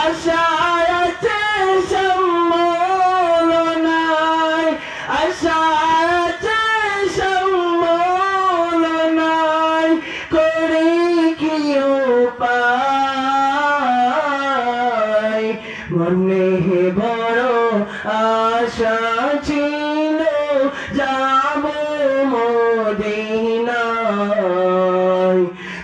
আমার আশা আছে সম্মলনায়। আশা আছে সম্মলনায়। করে কি উপায় মনে বড় আশা ছিল, যাব মদিনায়।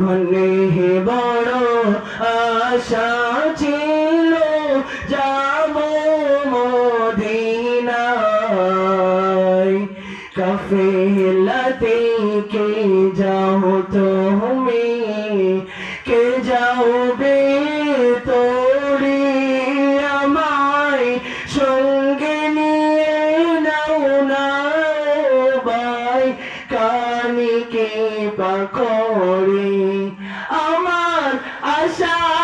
মনে বড় আশা গাফিলতি কে যাও তুমি? কে আমায় সঙ্গে নিয়ে নাও নাও বাই কানিকে পাকড়ে আমার আশা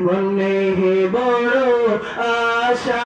মনে বড় আশা।